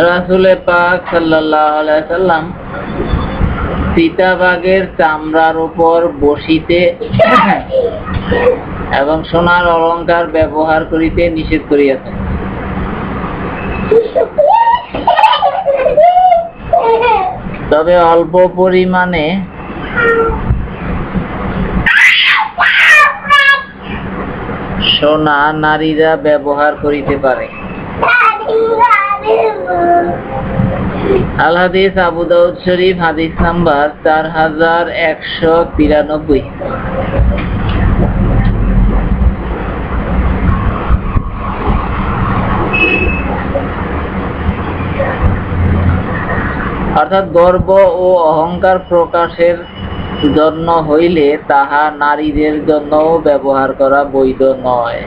রাসুলে পাক সাল্লাম সীতাবাগের চামড়ার উপর বসিতে এবং সোনার অলংকার ব্যবহার করিতে নিষেধ করিয়াছেন তবে অল্প পরিমাণে সোনা নারীরা ব্যবহার করিতে পারে। আল হাদিস আবু দাউদ শরীফ, হাদিস নাম্বার চার হাজার একশো তিরানব্বই। অর্থাৎ গর্ব ও অহংকার প্রকাশের জন্য হইলে তাহা নারীদের জন্যও ব্যবহার করা বৈধ নয়।